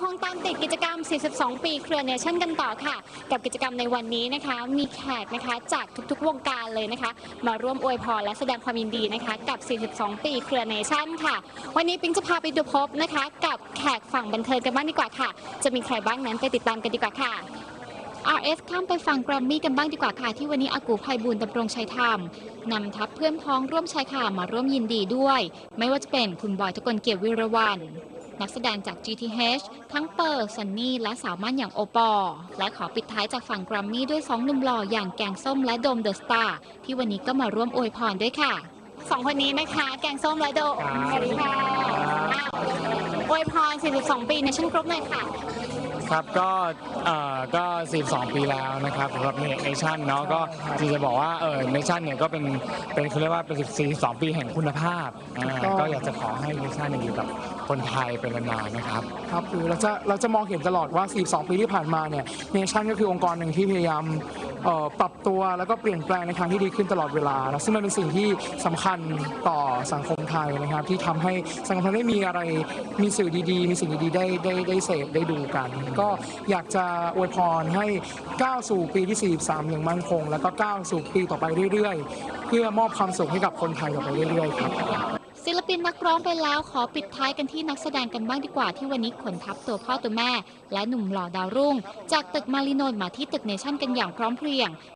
คงตามติดกิจกรรม 42 ปีเครือเนชั่นกันต่อค่ะ กับกิจกรรมในวันนี้นะคะ มีแขกนะคะจากทุกๆ วงการเลยนะคะ มาร่วมอวยพรและแสดงความยินดีนะคะ กับ 42 ปีเครือเนชั่นค่ะ วันนี้ปิงจะพาไปดูพบนะคะ กับแขกฝั่งบันเทิงกันบ้างดีกว่าค่ะ จะมีใครบ้างนั้นไปติดตามกันดีกว่าค่ะ RS ข้ามไปฟังแกรมมี่กันบ้างดีกว่าค่ะ ที่วันนี้อากูภัยบุญดำรงชัยธรรมนำทัพเพื่อนพ้องร่วมชายข่ามาร่วมยินดีด้วย ไม่ว่าจะเป็นคุณบอยทะกลเกียรติวิรวัน นักแสดงจาก GTH ทั้งเปิร์ซันนี่ และสาวมั่นอย่างโอปอล์และขอปิดท้ายจากฝั่งแกรมมี่ด้วยสองหนุ่มหล่ออย่างแกงส้มและโดมเดอะสตาร์ที่วันนี้ก็มาร่วมอวยพรด้วยค่ะสองคนนี้นะคะ แกงส้มและโดมสวัสดีค่ะอ้าวอวยพร 42 ปีในชั่นกรุ๊ปหน่อยค่ะ ครับก็เอ่อก็ 42 ปีแล้วนะครับสำหรับเนชั่นเนาะก็ที่จะบอกว่าเออเนชั่นเนี่ยก็เป็นเป็นเขาเรียกว่าเป็น42 ปีแห่งคุณภาพอ่าก็อยากจะขอให้เนชั่นเนี่ยอยู่กับคนไทยเป็นนานๆนะครับ ครับคือเราจะเราจะมองเห็นตลอดว่า 42 ปีที่ผ่านมาเนี่ยเนชั่นก็คือองค์กรหนึ่งที่พยายามเอ่อ ปรับตัวแล้วก็เปลี่ยนแปลงในทางที่ดีขึ้นตลอดเวลานะซึ่งมันเป็นสิ่งที่สำคัญต่อสังคมไทยนะครับ ที่ทำให้สังคมไทยได้มีอะไรมีสื่อดีๆ มีสิ่งดีๆได้ได้ได้เสพได้ดูกัน ก็อยากจะอวยพรให้ก้าวสู่ปีที่ 43 อย่างมั่นคง แล้วก็ก้าวสู่ปีต่อไปเรื่อยๆ เพื่อมอบความสุขให้กับคนไทยต่อไปเรื่อยๆครับ ศิลปินนักร้องไปแล้วขอปิดท้ายกันที่นักแสดงกันบ้างดีกว่าที่วันนี้ขนทัพตัวพ่อตัวแม่ และหนุ่มหล่อดาวรุ่ง จากตึกมาริโนนมาที่ตึกเนชั่นกันอย่างพร้อมเพรียง